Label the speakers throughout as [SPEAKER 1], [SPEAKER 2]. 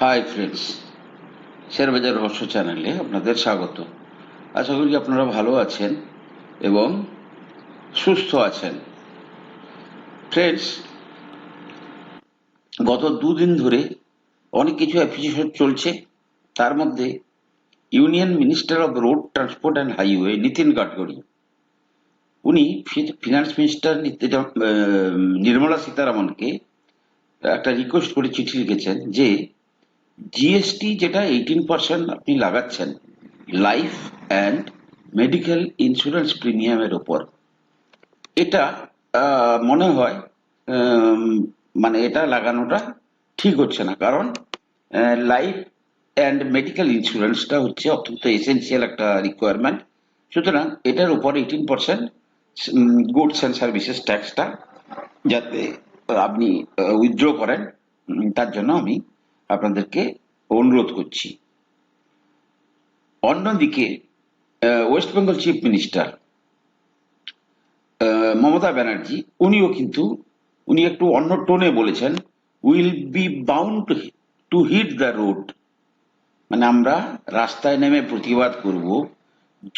[SPEAKER 1] Hi friends শেয়ারবাজার রহস্য চ্যানেলে আপনাদের স্বাগত। আশা করি আপনারা ভালো আছেন এবং সুস্থ আছেন। ফ্রেন্ডস গত দুদিন ধরে অনেক কিছু অ্যাপ্লিকেশন চলছে। তার মধ্যে union minister of road transport and highway Nitin Gadkari উনি ফিনান্স মিনিস্টার নির্মলা সীতারামনকে একটা রিকোয়েস্ট করে চিঠি লিখেছেন যে জিএসটি যেটা এইটিন পার্সেন্ট আপনি লাগাচ্ছেন লাইফ অ্যান্ড মেডিকেল ইন্স্যুরেন্স প্রিমিয়ামের ওপর। এটা মনে হয় মানে এটা লাগানোটা ঠিক হচ্ছে না। কারণ লাইফ অ্যান্ড মেডিকেল ইন্স্যুরেন্সটা হচ্ছে অত্যন্ত এসেন্সিয়াল একটা রিকোয়ারমেন্ট সুতরাং এটার উপর eighteen percent goods and services ট্যাক্সটা যাতে আপনি উইথড্র করেন তার জন্য আমি আপনাদেরকে অনুরোধ করছি। অন্যদিকে west Bengal chief minister Mamata Banerjee, উনিও কিন্তু, উনি একটু অন্য টোনে বলেছেন will be bound to hit the road মানে আমরা রাস্তায় নেমে প্রতিবাদ করব,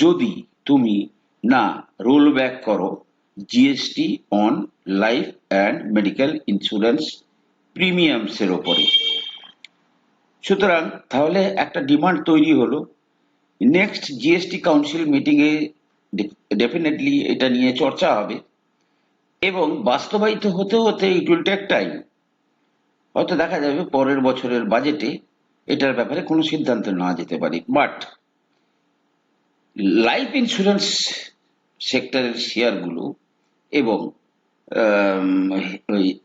[SPEAKER 1] যদি তুমি না রোল ব্যাক করো GST on life and medical insurance প্রিমিয়ামসের ওপরে। সুতরাং তাহলে একটা ডিমান্ড তৈরি হলো। নেক্সট জিএসটি কাউন্সিল মিটিংয়ে ডেফিনেটলি এটা নিয়ে চর্চা হবে। এবং বাস্তবায়িত হতে হতে ইট উইল টেক টাইম হয়তো দেখা যাবে পরের বছরের বাজেটে এটার ব্যাপারে কোনো সিদ্ধান্ত নেওয়া যেতে পারে। বাট লাইফ ইন্স্যুরেন্স সেক্টরের শেয়ারগুলো এবং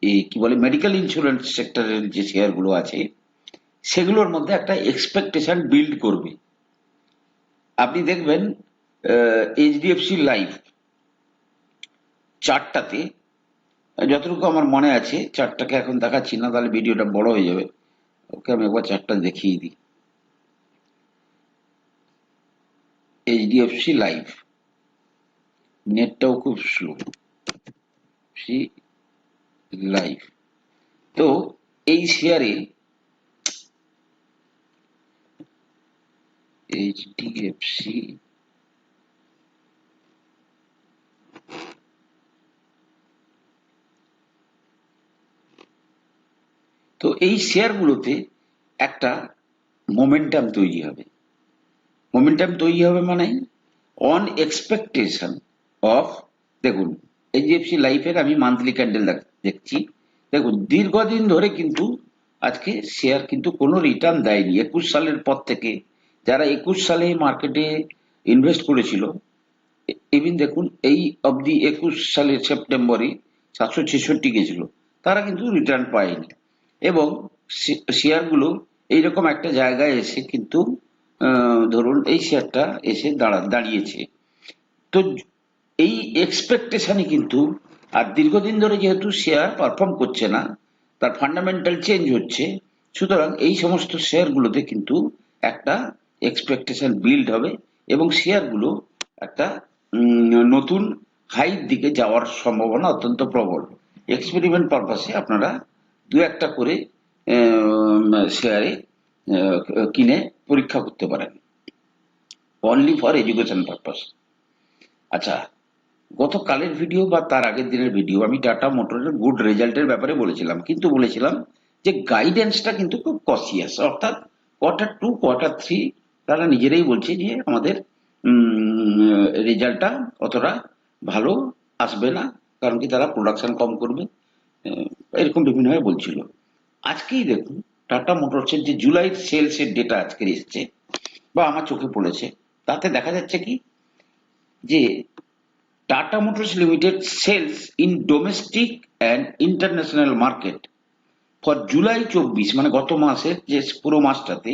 [SPEAKER 1] এই কি বলে মেডিকেল ইন্স্যুরেন্স সেক্টরের যে শেয়ারগুলো আছে সেগুলোর মধ্যে একটা এক্সপেকটেশন বিল্ড করবে। আপনি দেখবেন এইচডিএফসি লাইফ চারটাতে, যতটুকু আমার মনে আছে, চারটাকে এখন দেখাচ্ছি না, তাহলে ভিডিওটা বড় হয়ে যাবে। ওকে, আমি একবার চারটা দেখিয়ে দিই। এইচডিএফসি লাইফ নেটটাও খুব স্লো সি লাইফ তো, এই শেয়ারে এইচডিএফসি তো এই শেয়ারগুলোতে একটা মোমেন্টাম তৈরি হবে। মোমেন্টাম তৈরি হবে মানে অন এক্সপেকটেশন অফ দেখুন এইচডিএফসি লাইফের আমি মান্থলি ক্যান্ডেল দেখছি। দেখুন, দীর্ঘদিন ধরে কিন্তু আজকে শেয়ার কিন্তু কোনো রিটার্ন দেয়নি। একুশ সালের পর থেকে যারা একুশ সালে মার্কেটে ইনভেস্ট করেছিল ইভিন দেখুন এই অবধি একুশ সালের সেপ্টেম্বরে সাতশো ছেষট্টি গেছিল, তারা কিন্তু রিটার্ন পায়নি। এবং শেয়ারগুলো এইরকম একটা জায়গায় এসে কিন্তু ধরুন এই শেয়ারটা এসে দাঁড়া, দাঁড়িয়েছে। তো এই এক্সপেকটেশনে কিন্তু, আর দীর্ঘদিন ধরে যেহেতু শেয়ার পারফর্ম করছে না, তার ফান্ডামেন্টাল চেঞ্জ হচ্ছে, সুতরাং এই সমস্ত শেয়ারগুলোতে কিন্তু একটা এক্সপেকটেশন বিল্ড হবে এবং শেয়ারগুলো একটা নতুন হাইট দিকে যাওয়ার সম্ভাবনা অত্যন্ত প্রবল। এক্সপেরিমেন্ট পারপাসে আপনারা দু একটা করে শেয়ারে কিনে পরীক্ষা করতে পারেন। অনলি ফর এডুকেশন পারপাস আচ্ছা গতকালের ভিডিও বা তার আগের দিনের ভিডিও আমি টাটা মোটরের গুড রেজাল্টের ব্যাপারে বলেছিলাম, কিন্তু বলেছিলাম যে গাইডেন্সটা কিন্তু খুব কসিয়াস অর্থাৎ কোয়ার্টার টু কোয়ার্টার থ্রি তারা নিজেরাই বলছে যে আমাদের রেজাল্টটা অতটা ভালো আসবে না, কারণ কি তারা প্রোডাকশন কম করবে। এরকম বিভিন্নভাবে বলছিল। আজকেই দেখুন টাটা মোটরসের যে জুলাই সেলসের ডেটা আজকে এসছে, বা আমার চোখে পড়েছে, তাতে দেখা যাচ্ছে কি, যে Tata Motors limited sales in domestic and international market for July চব্বিশ মানে গত মাসের যে পুরো মাসটাতে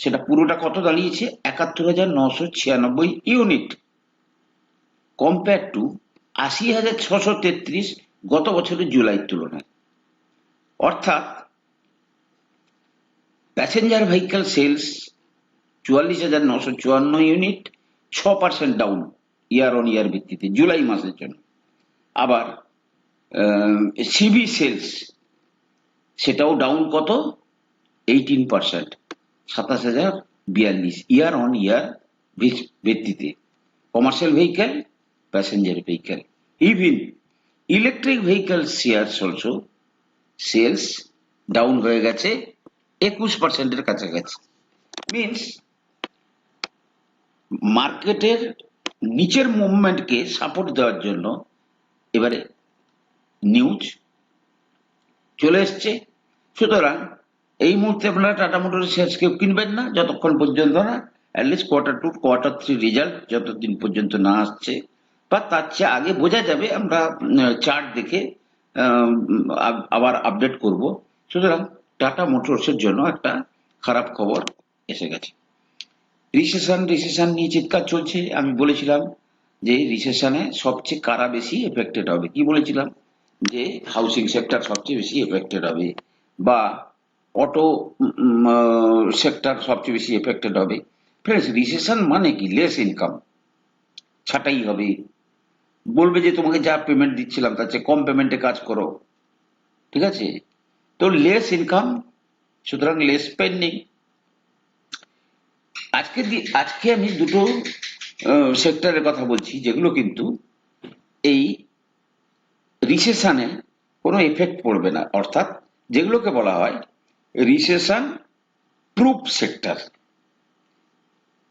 [SPEAKER 1] সেটা পুরোটা কত দাঁড়িয়েছে? একাত্তর হাজার নশো ছিয়ানব্বই ইউনিট। কম্পেয়ার টু আশি হাজার ছশো তেত্রিশ গত বছরের জুলাইয়ের তুলনায়। অর্থাৎ প্যাসেঞ্জার ভেহিক্যাল সেলস চুয়াল্লিশ হাজার নশো চুয়ান্ন ইউনিট, ছ percent down year on year ভিত্তিতে জুলাই মাসের জন্য। আবার সিবি সেলস সেটাও ডাউন কত? এইটিন পার্সেন্ট সাতাশ হাজার বিয়াল্লিশ। ইয়ার অন ইয়ার ভিত্তিতে। Commercial vehicle passenger vehicle even electric vehicle shares also sales down হয়ে গেছে, একুশ পার্সেন্টের কাছাকাছি। মিনস মার্কেটের নিচের মুভমেন্টকে সাপোর্ট দেওয়ার জন্য এবারে নিউজ চলে এসছে। সুতরাং এই মুহূর্তে আপনারা টাটা মোটরের শেয়ার্স কেউ কিনবেন না, যতক্ষণ পর্যন্ত না at least quarter two quarter three result যতদিন পর্যন্ত না আসছে। বা তার চেয়ে আগে বোঝা যাবে, আমরা চার্ট দেখে আবার আপডেট করব। সুতরাং টাটা মোটরসের জন্য একটা খারাপ খবর এসে গেছে। রিসেশন রিসেশন নিয়ে চিৎকার চলছে। আমি বলেছিলাম যে রিসেশনে সবচেয়ে কারা বেশি এফেক্টেড হবে? কি বলেছিলাম? যে হাউসিং সেক্টর সবচেয়ে বেশি এফেক্টেড হবে বা অটো সেক্টর সবচেয়ে বেশি এফেক্টেড হবে। ফ্রেন্ডস রিসেশন মানে কি? লেস ইনকাম ছাটাই হবে। বলবে যে তোমাকে যা পেমেন্ট দিচ্ছিলাম, তার চেয়ে কম পেমেন্টে কাজ করো। ঠিক আছে? তো লেস ইনকাম সুতরাং লেস স্পেন্ডিং আজকে আজকে আমি দুটো সেক্টরের কথা বলছি, যেগুলো কিন্তু এই রিসেশনে কোনো এফেক্ট পড়বে না। অর্থাৎ যেগুলোকে বলা হয় রিসেশন প্রুফ সেক্টর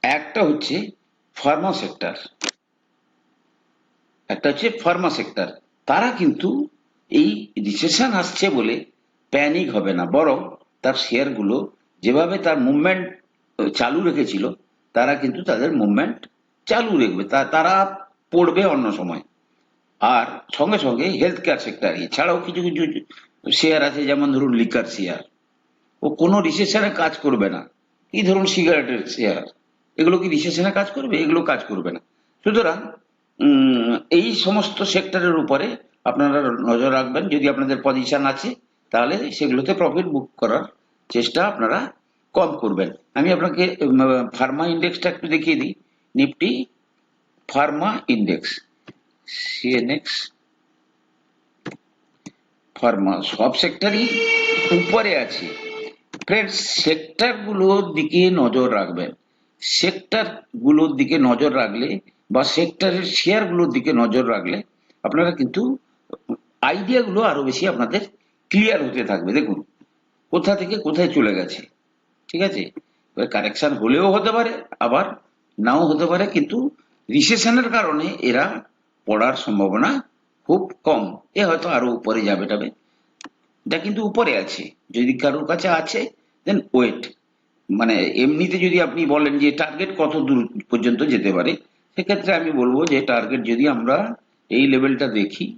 [SPEAKER 1] একটা হচ্ছে ফার্মা সেক্টর একটা হচ্ছে ফার্মা সেক্টর তারা কিন্তু এই রিসেশন আসছে বলে প্যানিক হবে না। বরং তার শেয়ারগুলো যেভাবে তার মুভমেন্ট চালু রেখেছিল, তারা কিন্তু তাদের মুভমেন্ট চালু রাখবে। তারা পড়বে অন্য সময়। আর সঙ্গে সঙ্গে হেলথ কেয়ার সেক্টর এছাড়াও কিছু কিছু শেয়ার আছে, যেমন ধরুন লিকার শেয়ার ও কোনো রিসেশনে কাজ করবে না। এই ধরুন সিগারেটের শেয়ার এগুলো কি রিসেশনে কাজ করবে? এগুলো কাজ করবে না। সুতরাং এই সমস্ত সেক্টরের উপরে আপনারা নজর রাখবেন। যদি আপনাদের পজিশন আছে, তাহলে সেগুলোতে প্রফিট বুক করার চেষ্টা আপনারা কম করবেন। আমি আপনাকে ফার্মা ইন্ডেক্সটা একটু দেখিয়ে দিই। Nifty pharma index CNX pharma সব সেক্টরই উপরে আছে। ফ্রেন্ডস সেক্টরগুলোর দিকে নজর রাখবেন সেক্টরগুলোর দিকে নজর রাখলে বা সেক্টরের শেয়ারগুলোর দিকে নজর রাখলে আপনারা কিন্তু আইডিয়া গুলো আরও বেশি আপনাদের ক্লিয়ার হতে থাকবে। দেখুন, কোথা থেকে কোথায় চলে গেছে, ঠিক আছে? কারেকশন হলেও হতে পারে, আবার নাও হতে পারে, কিন্তু রিসেশনের কারণে এরা পড়ার সম্ভাবনা খুব কম। এ হয়তো আরও উপরে যাবে টাবে এটা কিন্তু উপরে আছে। যদি কারোর কাছে আছে দেন ওয়েট মানে এমনিতে যদি আপনি বলেন যে টার্গেট কত দূর পর্যন্ত যেতে পারে, সেক্ষেত্রে আমি বলব যে টার্গেট যদি আমরা এই লেভেলটা দেখি,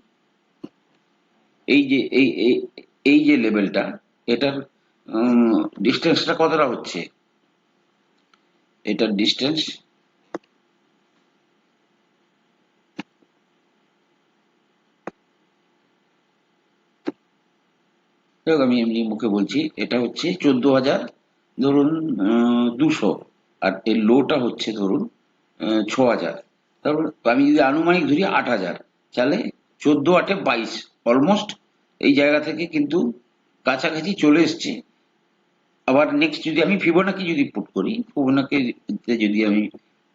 [SPEAKER 1] এই যে, এই, এই- যে লেভেলটা এটার ডিস্টেন্সটা কতটা হচ্ছে? এটার ডিস্টেন্স দেখো আমি এমনি মুখে বলছি, এটা হচ্ছে চোদ্দ হাজার ধরুন দুশো, আর এর লোটা হচ্ছে ধরুন ছ হাজার তারপর আমি যদি আনুমানিক ধরি আট হাজার তাহলে চোদ্দ আটে বাইশ অলমোস্ট এই জায়গা থেকে কিন্তু কাছাকাছি চলে এসছে। আবার নেক্সট যদি আমি ফিবোনাকি যদি পুট করি ফিবোনাকি যদি আমি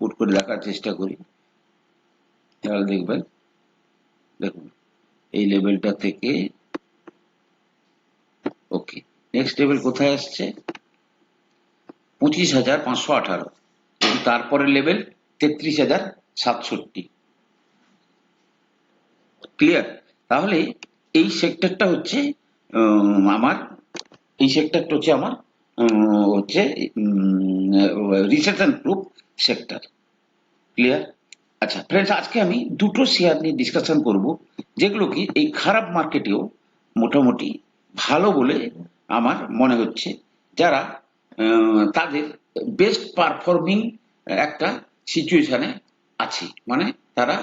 [SPEAKER 1] পুট করে দেখার চেষ্টা করি, তাহলে দেখবেন, দেখুন, এই লেভেলটা থেকে ওকে নেক্সট লেভেল কোথায় আসছে? পঁচিশ হাজার পাঁচশো আঠারো। এবং তারপরে লেভেল তেত্রিশ হাজার সাতষট্টি। ক্লিয়ার তাহলে এই সেক্টরটা হচ্ছে আমার, এই সেক্টরটা হচ্ছে আমার হচ্ছে রিসেশন প্রুফ সেক্টর ক্লিয়ার আচ্ছা ফ্রেন্ডস আজকে আমি দুটো শেয়ার নিয়ে ডিসকাশন করব, যেগুলো কি এই খারাপ মার্কেটেও মোটামুটি ভালো বলে আমার মনে হচ্ছে যারা তাদের বেস্ট পারফর্মিং একটা সিচুয়েশনে আছে। মানে তারা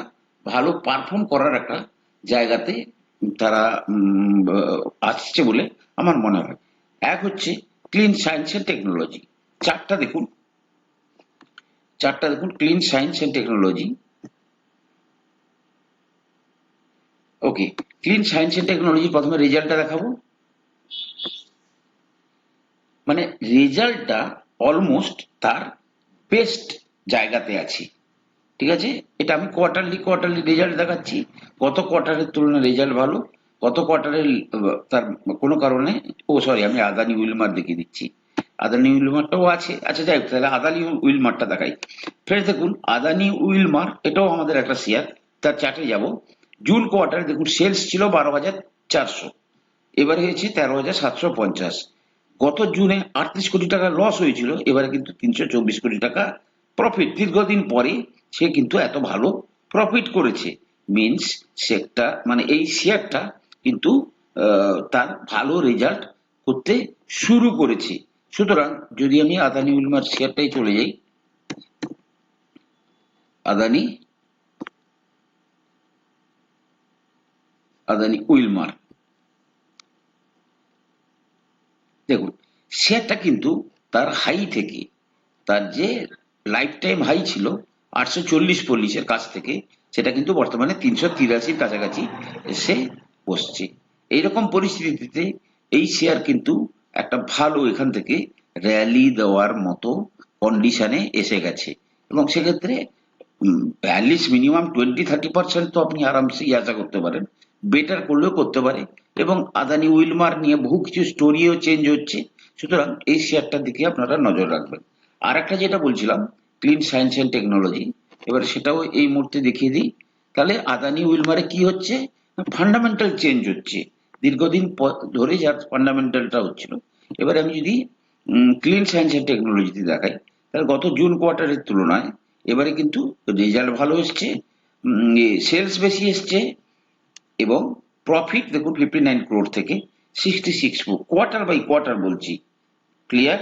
[SPEAKER 1] ভালো পারফর্ম করার একটা জায়গাতে তারা আসছে বলে আমার মনে হয়। এক হচ্ছে ক্লিন সায়েন্স এন্ড টেকনোলজি চারটা দেখুন। চারটা দেখুন Clean Science and Technology okay Clean Science and Technology প্রথমে রেজাল্টটা দেখাবো। মানে রেজাল্টটা অলমোস্ট তার বেস্ট জায়গাতে আছে। ঠিক আছে? এটা আমি কোয়ার্টারলি কোয়ার্টারলি রেজাল্ট দেখাচ্ছি। কত কোয়ার্টারের তুলনায় রেজাল্ট ভালো কত কোয়ার্টারের তার কোনো কারণে ও সরি আমি আদানি উইলমার দেখিয়ে দিচ্ছি। আদানি উইলমারটাও আছে। আচ্ছা যাই হোক, তাহলে আদানি উইলমারটা দেখাই। ফের দেখুন আদানি উইলমার এটাও আমাদের একটা শেয়ার তার চার্টে যাব। জুন কোয়ার্টারে দেখুন সেলস ছিল বারো হাজার চারশো। এবারে হয়েছে তেরো হাজার সাতশো পঞ্চাশ। গত জুনে আটত্রিশ কোটি টাকা লস হয়েছিল, এবারে কিন্তু তিনশো চব্বিশ কোটি টাকা প্রফিট দীর্ঘদিন পরে সে কিন্তু এত ভালো প্রফিট করেছে। মিনস সেটা মানে এই শেয়ারটা কিন্তু তার ভালো রেজাল্ট করতে শুরু করেছে। সুতরাং যদি আমি আদানি উলমার শেয়ারটাই চলে যাই, আদানি আদানি উইলমার দেখুন শেয়ারটা কিন্তু তার হাই থেকে, তার যে লাইফ টাইম হাই ছিল, আটশো চল্লিশ পল্লিশের কাছ থেকে, সেটা কিন্তু বর্তমানে তিনশো তিরাশির কাছাকাছি এসে বসছে। এইরকম পরিস্থিতিতে এই শেয়ার কিন্তু একটা ভালো এখান থেকে র্যালি দেওয়ার মতো কন্ডিশনে এসে গেছে। এবং সেক্ষেত্রে at least minimum twenty thirty percent তো আপনি আরামসে আশা করতে পারেন। বেটার করলেও করতে পারে এবং আদানি উইলমার নিয়ে বহু কিছু স্টোরিও চেঞ্জ হচ্ছে। সুতরাং এই শেয়ারটার দিকে আপনারা নজর রাখবেন। আর একটা যেটা বলছিলাম ক্লিন সায়েন্স অ্যান্ড টেকনোলজি এবার সেটাও এই মুহূর্তে দেখিয়ে দিই। তাহলে আদানি উইলমারে কি হচ্ছে? ফান্ডামেন্টাল চেঞ্জ হচ্ছে। দীর্ঘদিন ধরে যার ফান্ডামেন্টালটা হচ্ছিল। এবারে আমি যদি ক্লিন সায়েন্স অ্যান্ড টেকনোলজিতে দেখাই, তাহলে গত জুন কোয়ার্টারের তুলনায় এবারে কিন্তু রেজাল্ট ভালো এসছে। সেলস বেশি এসছে। এবং প্রফিট দেখুন ফিফটি নাইন ক্রোড থেকে sixty six quarter by quarter বলছি ক্লিয়ার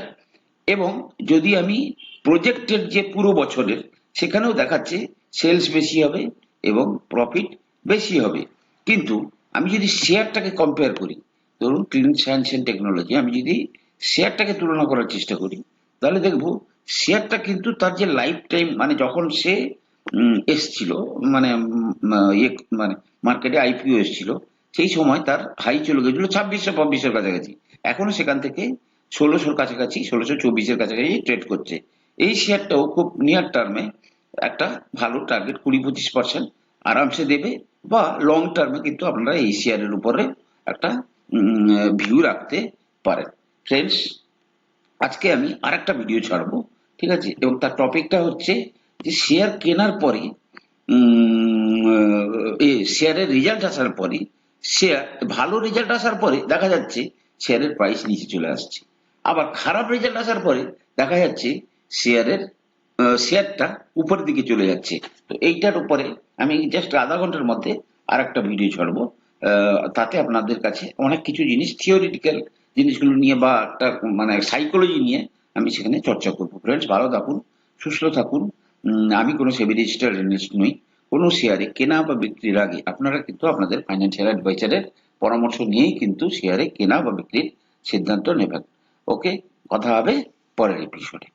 [SPEAKER 1] এবং যদি আমি প্রজেক্টের যে পুরো বছরের, সেখানেও দেখাচ্ছে সেলস বেশি হবে এবং প্রফিট বেশি হবে। কিন্তু আমি যদি শেয়ারটাকে কম্পেয়ার করি, ধরুন ক্লিন সায়েন্স অ্যান্ড টেকনোলজি আমি যদি শেয়ারটাকে তুলনা করার চেষ্টা করি, তাহলে দেখব শেয়ারটা কিন্তু তার যে লাইফ টাইম মানে যখন সে এসছিল মানে ইয়ে মানে মার্কেটে আইপিও এসছিল। সেই সময় তার হাই চলে গেছিল ছাব্বিশশো পঁচিশের কাছাকাছি। এখনও সেখান থেকে ষোলোশোর কাছাকাছি, ষোলোশো চব্বিশের কাছাকাছি ট্রেড করছে। এই শেয়ারটাও খুব নিয়ার টার্মে একটা ভালো টার্গেট কুড়ি পঁচিশ পার্সেন্ট আরামসে দেবে বা লং টার্মে কিন্তু আপনারা এই শেয়ারের উপরে একটা ভিউ রাখতে পারেন। ফ্রেন্ডস আজকে আমি আরেকটা ভিডিও ছাড়বো, ঠিক আছে? এবং তার টপিকটা হচ্ছে যে শেয়ার কেনার পরে শেয়ারের রেজাল্ট আসার পরে শেয়ার ভালো রেজাল্ট আসার পরে দেখা যাচ্ছে শেয়ারের প্রাইস নিচে চলে আসছে। আবার খারাপ রেজাল্ট আসার পরে দেখা যাচ্ছে শেয়ারের শেয়ারটা উপরের দিকে চলে যাচ্ছে। তো এইটার উপরে আমি জাস্ট আধা ঘণ্টার মধ্যে আর একটা ভিডিও ছাড়বো তাতে আপনাদের কাছে অনেক কিছু জিনিস থিওরিটিক্যাল জিনিসগুলো নিয়ে বা একটা মানে সাইকোলজি নিয়ে আমি সেখানে চর্চা করব। ফ্রেন্ডস ভালো থাকুন, সুস্থ থাকুন। আমি কোনো সেবি রেজিস্টার এনালিস্ট নই। কোনো শেয়ারে কেনা বা বিক্রির আগে আপনারা কিন্তু আপনাদের ফাইন্যান্সিয়াল অ্যাডভাইজারের পরামর্শ নিয়েই কিন্তু শেয়ারে কেনা বা বিক্রির সিদ্ধান্ত নেবেন। ওকে কথা হবে পরের এপিসোডে